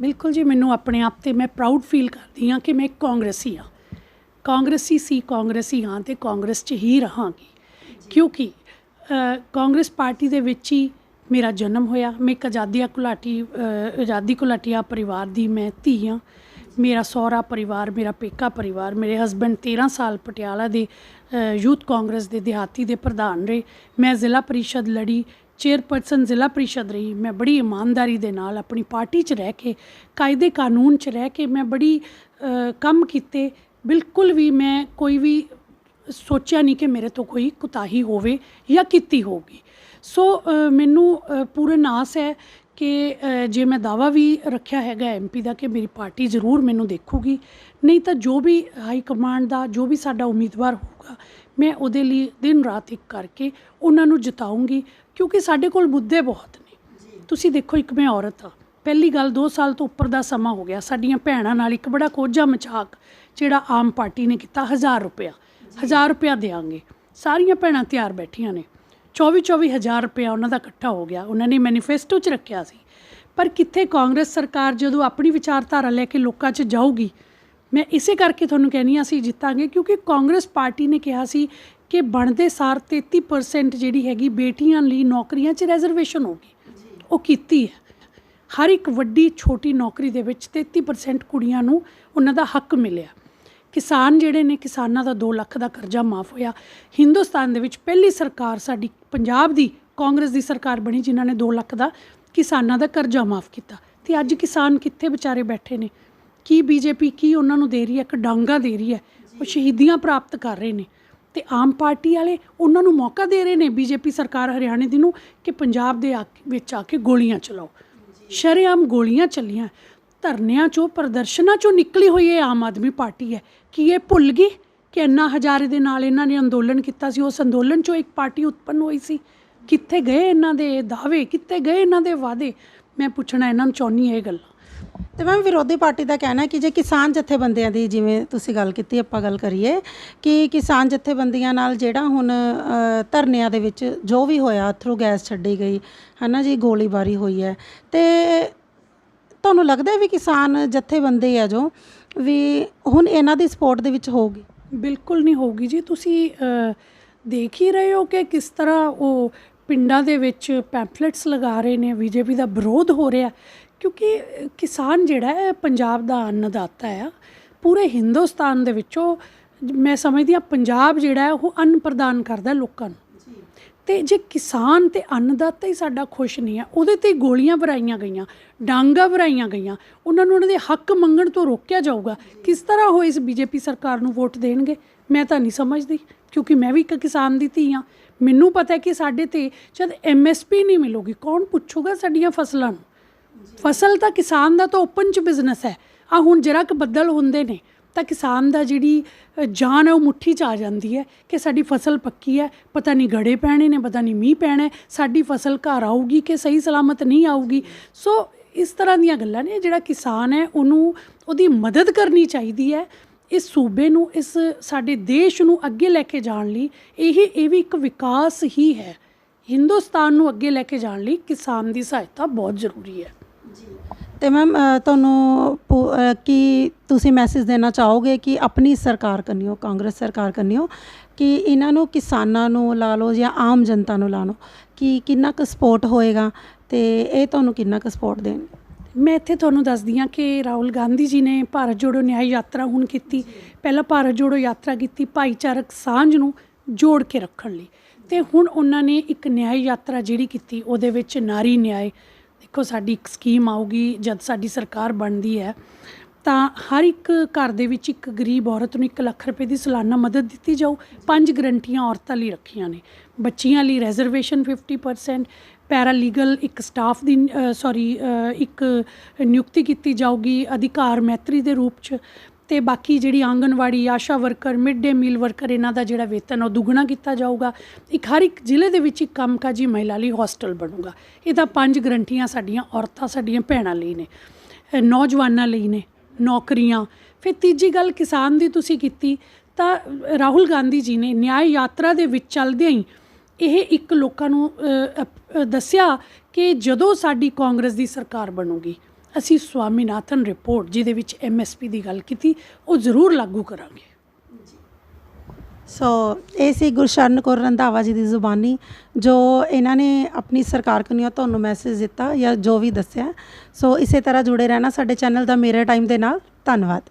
ਬਿਲਕੁਲ ਜੀ ਮੈਨੂੰ ਆਪਣੇ ਆਪ ਤੇ ਮੈਂ ਪ੍ਰਾਊਡ ਫੀਲ ਕਰਦੀ ਹਾਂ ਕਿ ਮੈਂ ਇੱਕ ਕਾਂਗਰਸੀ ਹਾਂ। ਕਾਂਗਰਸੀ ਸੀ ਕਾਂਗਰਸੀ ਹਾਂ ਤੇ ਕਾਂਗਰਸ 'ਚ ਹੀ ਰਹਾਂਗੀ। ਕਿਉਂਕਿ ਕਾਂਗਰਸ ਪਾਰਟੀ ਦੇ ਵਿੱਚ ਹੀ ਮੇਰਾ ਜਨਮ ਹੋਇਆ। ਮੈਂ ਇੱਕ ਆਜ਼ਾਦੀਆ ਘੁਲਾਟੀ ਅ, ਆਜ਼ਾਦੀ ਘੁਲਾਟੀਆ ਪਰਿਵਾਰ ਦੀ ਮੈਂ ਧੀ ਹਾਂ। ਮੇਰਾ ਸਹੁਰਾ ਪਰਿਵਾਰ, ਮੇਰਾ ਪੇਕਾ ਪਰਿਵਾਰ, ਮੇਰੇ ਹਸਬੰਡ 13 ਸਾਲ ਪਟਿਆਲਾ ਦੇ ਯੂਥ ਕਾਂਗਰਸ ਦੇ ਦਿਹਾਤੀ ਦੇ ਪ੍ਰਧਾਨ ਰਹੇ। ਮੈਂ ਜ਼ਿਲ੍ਹਾ ਪਰਿਸ਼ਦ ਲੜੀ ਚੇਅਰਪਰਸਨ ਜ਼ਿਲ੍ਹਾ ਪਰਿਸ਼ਦ ਰਹੀ। ਮੈਂ ਬੜੀ ਇਮਾਨਦਾਰੀ ਦੇ ਨਾਲ ਆਪਣੀ ਪਾਰਟੀ 'ਚ ਰਹਿ ਕੇ, ਕਾਇਦੇ ਕਾਨੂੰਨ 'ਚ ਰਹਿ ਕੇ ਮੈਂ ਬੜੀ ਕੰਮ ਕੀਤੇ। ਬਿਲਕੁਲ ਵੀ ਮੈਂ ਕੋਈ ਵੀ ਸੋਚਿਆ ਨਹੀਂ ਕਿ ਮੇਰੇ ਤੋਂ ਕੋਈ ਕੁਤਾਹੀ ਹੋਵੇ ਜਾਂ ਕੀਤੀ ਹੋਗੀ ਸੋ ਮੈਨੂੰ ਪੂਰਨ ਆਸ ਹੈ ਕਿ ਜੇ ਮੈਂ ਦਾਵਾ ਵੀ ਰੱਖਿਆ ਹੈਗਾ ਐਮਪੀ ਦਾ ਕਿ ਮੇਰੀ ਪਾਰਟੀ ਜ਼ਰੂਰ ਮੈਨੂੰ ਦੇਖੂਗੀ, ਨਹੀਂ ਤਾਂ ਜੋ ਵੀ ਹਾਈ ਕਮਾਂਡ ਦਾ, ਜੋ ਵੀ ਸਾਡਾ ਉਮੀਦਵਾਰ ਹੋਊਗਾ, ਮੈਂ ਉਹਦੇ ਲਈ ਦਿਨ ਰਾਤ ਇੱਕ ਕਰਕੇ ਉਹਨਾਂ ਨੂੰ ਜਿਤਾਉਂਗੀ, ਕਿਉਂਕਿ ਸਾਡੇ ਕੋਲ ਮੁੱਦੇ ਬਹੁਤ ਨੇ। ਤੁਸੀਂ ਦੇਖੋ ਇੱਕ ਮੈਂ ਔਰਤ ਆ ਪਹਿਲੀ ਗੱਲ 2 ਸਾਲ ਤੋਂ ਉੱਪਰ ਦਾ ਸਮਾਂ ਹੋ ਗਿਆ, ਸਾਡੀਆਂ ਭੈਣਾਂ ਨਾਲ ਇੱਕ ਬੜਾ ਕੋਝਾ ਮਚਾਕ ਜਿਹੜਾ ਆਮ ਪਾਰਟੀ ਨੇ ਕੀਤਾ 1000 ਰੁਪਇਆ 1000 ਰੁਪਇਆ ਦੇਾਂਗੇ ਸਾਰੀਆਂ ਭੈਣਾਂ ਤਿਆਰ ਬੈਠੀਆਂ ਨੇ। 24 24000 ਰੁਪਇਆ ਉਹਨਾਂ ਦਾ ਇਕੱਠਾ ਹੋ ਗਿਆ। ਉਹਨਾਂ ਨੇ ਮੈਨੀਫੈਸਟੋ 'ਚ ਰੱਖਿਆ ਸੀ। ਪਰ ਕਿੱਥੇ ਕਾਂਗਰਸ ਸਰਕਾਰ ਜਦੋਂ ਆਪਣੀ ਵਿਚਾਰਧਾਰਾ ਲੈ ਕੇ ਲੋਕਾਂ 'ਚ ਜਾਊਗੀ? ਮੈਂ ਇਸੇ ਕਰਕੇ ਤੁਹਾਨੂੰ ਕਹਿੰਦੀ ਹਾਂ ਅਸੀਂ ਜਿੱਤਾਂਗੇ ਕਿਉਂਕਿ ਕਾਂਗਰਸ ਪਾਰਟੀ ਨੇ ਕਿਹਾ ਸੀ ਕਿ ਬਣਦੇ ਸਾਰ 33% ਜਿਹੜੀ ਹੈਗੀ ਬੇਟੀਆਂ ਲਈ ਨੌਕਰੀਆਂ 'ਚ ਰਿਜ਼ਰਵੇਸ਼ਨ ਹੋਗੀ ਉਹ ਕੀਤੀ ਹੈ। ਹਰ ਇੱਕ ਵੱਡੀ, ਛੋਟੀ ਨੌਕਰੀ ਦੇ ਵਿੱਚ 33% ਕੁੜੀਆਂ ਨੂੰ ਉਹਨਾਂ ਦਾ ਹੱਕ ਮਿਲਿਆ। ਕਿਸਾਨ ਜਿਹੜੇ ਨੇ ਕਿਸਾਨਾਂ ਦਾ 2 ਲੱਖ ਦਾ ਕਰਜ਼ਾ ਮਾਫ ਹੋਇਆ। ਹਿੰਦੁਸਤਾਨ ਦੇ ਵਿੱਚ ਪਹਿਲੀ ਸਰਕਾਰ ਸਾਡੀ ਪੰਜਾਬ ਦੀ, ਕਾਂਗਰਸ ਦੀ ਸਰਕਾਰ ਬਣੀ ਜਿਨ੍ਹਾਂ ਨੇ 2 ਲੱਖ ਦਾ ਕਿਸਾਨਾਂ ਦਾ ਕਰਜ਼ਾ ਮਾਫ ਕੀਤਾ। ਤੇ ਅੱਜ ਕਿਸਾਨ ਕਿੱਥੇ ਵਿਚਾਰੇ ਬੈਠੇ ਨੇ? ਕੀ ਬੀਜੇਪੀ ਕੀ ਉਹਨਾਂ ਨੂੰ ਦੇ ਰਹੀ ਹੈ? ਇੱਕ ਡਾਂਗਾ ਦੇ ਰਹੀ ਹੈ। ਉਹ ਸ਼ਹੀਦੀਆਂ ਪ੍ਰਾਪਤ ਕਰ ਰਹੇ ਨੇ। ਤੇ ਆਮ ਪਾਰਟੀ ਵਾਲੇ ਉਹਨਾਂ ਨੂੰ ਮੌਕਾ ਦੇ ਰਹੇ ਨੇ ਬੀਜੇਪੀ ਸਰਕਾਰ ਹਰਿਆਣੇ ਦੀ ਨੂੰ ਕਿ ਪੰਜਾਬ ਦੇ ਆ ਵਿੱਚ ਆ ਕੇ ਗੋਲੀਆਂ ਚਲਾਓ। ਸ਼ਰੇਆਮ ਗੋਲੀਆਂ ਚੱਲੀਆਂ। ਧਰਨਿਆਂ ਚੋਂ, ਪ੍ਰਦਰਸ਼ਨਾਂ ਚੋਂ ਨਿਕਲੀ ਹੋਈ ਇਹ ਆਮ ਆਦਮੀ ਪਾਰਟੀ ਹੈ। ਕੀ ਇਹ ਭੁੱਲ ਗਈ ਕਿ ਅੰਨਾ ਹਜ਼ਾਰੇ ਦੇ ਨਾਲ ਇਹਨਾਂ ਨੇ ਅੰਦੋਲਨ ਕੀਤਾ ਸੀ? ਉਸ ਅੰਦੋਲਨ ਚੋਂ ਇੱਕ ਪਾਰਟੀ ਉਤਪੰਨ ਹੋਈ ਸੀ। ਕਿੱਥੇ ਗਏ ਇਹਨਾਂ ਦੇ ਦਾਅਵੇ? ਕਿੱਥੇ ਗਏ ਇਹਨਾਂ ਦੇ ਵਾਅਦੇ? ਮੈਂ ਪੁੱਛਣਾ ਇਹਨਾਂ ਨੂੰ ਚਾਹੁੰਦੀ ਹਾਂ ਇਹ ਗੱਲਾਂ। ਤੇ ਮੈਮ, ਵਿਰੋਧੀ ਪਾਰਟੀ ਦਾ ਕਹਿਣਾ ਹੈ ਕਿ ਜੇ ਕਿਸਾਨ ਜਥੇਬੰਦੀਆਂ ਦੀ, ਜਿਵੇਂ ਤੁਸੀਂ ਗੱਲ ਕੀਤੀ, ਆਪਾਂ ਗੱਲ ਕਰੀਏ ਕਿ ਕਿਸਾਨ ਜਥੇਬੰਦੀਆਂ ਨਾਲ ਜਿਹੜਾ ਹੁਣ ਧਰਨਿਆਂ ਦੇ ਵਿੱਚ ਜੋ ਵੀ ਹੋਇਆ ਥਰੂ ਗੈਸ ਛੱਡੀ ਗਈ, ਹਨਾ ਜੀ, ਗੋਲੀਬਾਰੀ ਹੋਈ ਹੈ। ਤੇ ਤੁਹਾਨੂੰ ਲੱਗਦਾ ਵੀ ਕਿਸਾਨ ਜਥੇਬੰਦੀ ਆ ਜੋ, ਵੀ ਹੁਣ ਇਹਨਾਂ ਦੀ ਸਪੋਰਟ ਦੇ ਵਿੱਚ ਹੋਊਗੀ? ਬਿਲਕੁਲ ਨਹੀਂ ਹੋਊਗੀ ਜੀ। ਤੁਸੀਂ ਦੇਖ ਹੀ ਰਹੇ ਹੋ ਕਿ ਕਿਸ ਤਰ੍ਹਾਂ ਉਹ ਪਿੰਡਾਂ ਦੇ ਵਿੱਚ ਪੈਂਫਲੇਟਸ ਲਗਾ ਰਹੇ ਨੇ, ਬੀਜੇਪੀ ਦਾ ਵਿਰੋਧ ਹੋ ਰਿਹਾ। ਕਿਉਂਕਿ, ਕਿਸਾਨ ਜਿਹੜਾ ਹੈ, ਪੰਜਾਬ ਦਾ ਅੰਨਦਾਤਾ ਆ। ਪੂਰੇ ਹਿੰਦੁਸਤਾਨ ਦੇ ਵਿੱਚੋਂ ਮੈਂ ਸਮਝਦੀ ਹਾਂ, ਪੰਜਾਬ ਜਿਹੜਾ ਹੈ, ਉਹ ਅੰਨ ਪ੍ਰਦਾਨ ਕਰਦਾ ਲੋਕਾਂ ਨੂੰ। ਤੇ ਜੇ ਕਿਸਾਨ ਤੇ ਅੰਨਦਾਤਾ ਹੀ ਸਾਡਾ ਖੁਸ਼ ਨਹੀਂ ਹੈ ਉਹਦੇ ਤੇ ਗੋਲੀਆਂ ਭਰਾਈਆਂ ਗਈਆਂ, ਡਾਂਗਾ ਭਰਾਈਆਂ ਗਈਆਂ, ਉਹਨਾਂ ਨੂੰ ਉਹਨਾਂ ਦੇ ਹੱਕ ਮੰਗਣ ਤੋਂ ਰੋਕਿਆ ਜਾਊਗਾ, ਕਿਸ ਤਰ੍ਹਾਂ ਉਹ ਇਸ ਬੀਜੇਪੀ ਸਰਕਾਰ ਨੂੰ ਵੋਟ ਦੇਣਗੇ? ਮੈਂ ਤਾਂ ਨਹੀਂ ਸਮਝਦੀ, ਕਿਉਂਕਿ ਮੈਂ ਵੀ ਇੱਕ ਕਿਸਾਨ ਦੀ ਧੀ ਆ ਮੈਨੂੰ ਪਤਾ ਹੈ ਕਿ ਸਾਡੇ ਤੇ ਜਦ ਐਮਐਸਪੀ ਨਹੀਂ ਮਿਲੂਗੀ, ਕੌਣ ਪੁੱਛੂਗਾ ਸਾਡੀਆਂ ਫਸਲਾਂ ਨੂੰ? ਫਸਲ ਤਾਂ ਕਿਸਾਨ ਦਾ ਤਾਂ ਓਪਨ ਚ ਬਿਜ਼ਨਸ ਹੈ। ਆ ਹੁਣ ਜਰਾ ਕੁ ਬੱਦਲ ਹੁੰਦੇ ਨੇ। ਤਾਂ ਕਿਸਾਨ ਦਾ ਜਿਹੜੀ ਜਾਨ ਹੈ ਉਹ ਮੁੱਠੀ 'ਚ ਆ ਜਾਂਦੀ ਹੈ ਕਿ ਸਾਡੀ ਫਸਲ ਪੱਕੀ ਹੈ, ਪਤਾ ਨਹੀਂ ਗੜੇ ਪੈਣੇ ਨੇ, ਪਤਾ ਨਹੀਂ ਮੀਂਹ ਪੈਣਾ ਸਾਡੀ ਫਸਲ ਘਰ ਆਊਗੀ ਕਿ ਸਹੀ ਸਲਾਮਤ ਨਹੀਂ ਆਊਗੀ। ਸੋ ਇਸ ਤਰ੍ਹਾਂ ਦੀਆਂ ਗੱਲਾਂ ਨੇ, ਜਿਹੜਾ ਕਿਸਾਨ ਹੈ ਉਹਨੂੰ ਉਹਦੀ ਮਦਦ ਕਰਨੀ ਚਾਹੀਦੀ ਹੈ, ਇਸ ਸੂਬੇ ਨੂੰ, ਇਸ ਸਾਡੇ ਦੇਸ਼ ਨੂੰ ਅੱਗੇ ਲੈ ਕੇ ਜਾਣ ਲਈ। ਇਹ ਇਹ ਵੀ ਇੱਕ ਵਿਕਾਸ ਹੀ ਹੈ। ਹਿੰਦੁਸਤਾਨ ਨੂੰ ਅੱਗੇ ਲੈ ਕੇ ਜਾਣ ਲਈ ਕਿਸਾਨ ਦੀ ਸਹਾਇਤਾ ਬਹੁਤ ਜ਼ਰੂਰੀ ਹੈ। ਤੇ ਮੈਮ ਤੁਹਾਨੂੰ ਪੂ- ਕੀ ਤੁਸੀਂ ਮੈਸੇਜ ਦੇਣਾ ਚਾਹੋਗੇ ਕਿ ਆਪਣੀ ਸਰਕਾਰ ਕਰਨੀ ਹੋ ਕਾਂਗਰਸ ਸਰਕਾਰ ਕਰਨੀ ਹੋ ਕਿ ਇਹਨਾਂ ਨੂੰ ਕਿਸਾਨਾਂ ਨੂੰ ਲਾ ਲਓ ਜਾਂ ਆਮ ਜਨਤਾ ਨੂੰ ਲਾ ਲਓ, ਕਿ ਕਿੰਨਾ ਕੁ ਸਪੋਰਟ ਹੋਏਗਾ ਤੇ ਇਹ ਤੁਹਾਨੂੰ ਕਿੰਨਾ ਕੁ ਸਪੋਰਟ ਦੇਣਗੇ ਮੈਂ ਇੱਥੇ ਤੁਹਾਨੂੰ ਦੱਸਦੀ ਹਾਂ ਕਿ ਰਾਹੁਲ ਗਾਂਧੀ ਜੀ ਨੇ ਭਾਰਤ ਜੋੜੋ ਨਿਆਂ ਯਾਤਰਾ ਹੁਣ ਕੀਤੀ। ਪਹਿਲਾਂ ਭਾਰਤ ਜੋੜੋ ਯਾਤਰਾ ਕੀਤੀ ਭਾਈਚਾਰਕ ਸਾਂਝ ਨੂੰ ਜੋੜ ਕੇ ਰੱਖਣ ਲਈ। ਤੇ ਹੁਣ ਉਹਨਾਂ ਨੇ ਇੱਕ ਨਿਆਂ ਯਾਤਰਾ ਜਿਹੜੀ ਕੀਤੀ, ਉਹਦੇ ਵਿੱਚ ਨਾਰੀ ਨਿਆਂ ਦੇਖੋ, ਸਾਡੀ ਇੱਕ ਸਕੀਮ ਆਊਗੀ, ਜਦ ਸਾਡੀ ਸਰਕਾਰ ਬਣਦੀ ਹੈ, ਤਾਂ ਹਰ ਇੱਕ ਘਰ ਦੇ ਵਿੱਚ ਇੱਕ ਗਰੀਬ ਔਰਤ ਨੂੰ 1 ਲੱਖ ਰੁਪਏ ਦੀ ਸਾਲਾਨਾ ਮਦਦ ਦਿੱਤੀ ਜਾਊ। ਪੰਜ ਗਰੰਟੀਆਂ ਔਰਤਾਂ ਲਈ ਰੱਖੀਆਂ ਨੇ। ਬੱਚੀਆਂ ਲਈ ਰਿਜ਼ਰਵੇਸ਼ਨ 50% ਪੈਰਾਲੀਗਲ ਇੱਕ ਸਟਾਫ ਦੀ ਸੌਰੀ ਇੱਕ ਨਿਯੁਕਤੀ ਕੀਤੀ ਜਾਊਗੀ ਅਧਿਕਾਰ ਮੈਤਰੀ ਦੇ ਰੂਪ 'ਚ। ਤੇ ਬਾਕੀ ਜਿਹੜੀ anganwadi, ASHA worker mid day meal worker ਇਹਨਾਂ ਦਾ ਜਿਹੜਾ ਵੇਤਨ ਉਹ ਦੁੱਗਣਾ ਕੀਤਾ ਜਾਊਗਾ। ਇੱਕ ਹਰ ਇੱਕ ਜ਼ਿਲ੍ਹੇ ਦੇ ਵਿੱਚ ਇੱਕ ਕੰਮਕਾਜੀ ਮਹਿਲਾ ਲਈ ਹੋਸਟਲ ਬਣੂਗਾ। ਇਹ ਤਾਂ ਪੰਜ ਗਰੰਟੀਆਂ ਸਾਡੀਆਂ, ਔਰਤਾਂ ਸਾਡੀਆਂ, ਭੈਣਾਂ ਲਈ ਨੇ। ਨੌਜਵਾਨਾਂ ਲਈ ਨੇ, ਨੌਕਰੀਆਂ। ਫਿਰ ਤੀਜੀ ਗੱਲ ਕਿਸਾਨ ਦੀ ਤੁਸੀਂ ਕੀਤੀ, ਤਾਂ ਰਾਹੁਲ ਗਾਂਧੀ ਜੀ ਨੇ ਨਿਆਂ ਯਾਤਰਾ ਦੇ ਵਿੱਚ ਚੱਲਦਿਆਂ ਹੀ ਇਹ ਇੱਕ ਲੋਕਾਂ ਨੂੰ ਦੱਸਿਆ ਕਿ ਜਦੋਂ ਸਾਡੀ ਕਾਂਗਰਸ ਦੀ ਸਰਕਾਰ ਬਣੂਗੀ ਅਸੀਂ ਸਵਾਮੀਨਾਥਨ ਰਿਪੋਰਟ, ਜਿਹਦੇ ਵਿੱਚ ਐਮਐਸਪੀ ਦੀ ਗੱਲ ਕੀਤੀ, ਉਹ ਜ਼ਰੂਰ ਲਾਗੂ ਕਰਾਂਗੇ। ਸੋ ਇਹ ਸੀ ਗੁਰਸ਼ਰਨ ਕੌਰ ਰੰਧਾਵਾ ਜੀ ਦੀ ਜ਼ੁਬਾਨੀ, ਜੋ ਇਹਨਾਂ ਨੇ ਆਪਣੀ ਸਰਕਾਰ ਕਨੀਓ ਤੁਹਾਨੂੰ ਮੈਸੇਜ ਦਿੱਤਾ ਜਾਂ ਜੋ ਵੀ ਦੱਸਿਆ। ਸੋ ਇਸੇ ਤਰ੍ਹਾਂ ਜੁੜੇ ਰਹਿਣਾ ਸਾਡੇ ਚੈਨਲ ਦਾ ਮੇਰੇ ਟਾਈਮ ਦੇ ਨਾਲ। ਧੰਨਵਾਦ।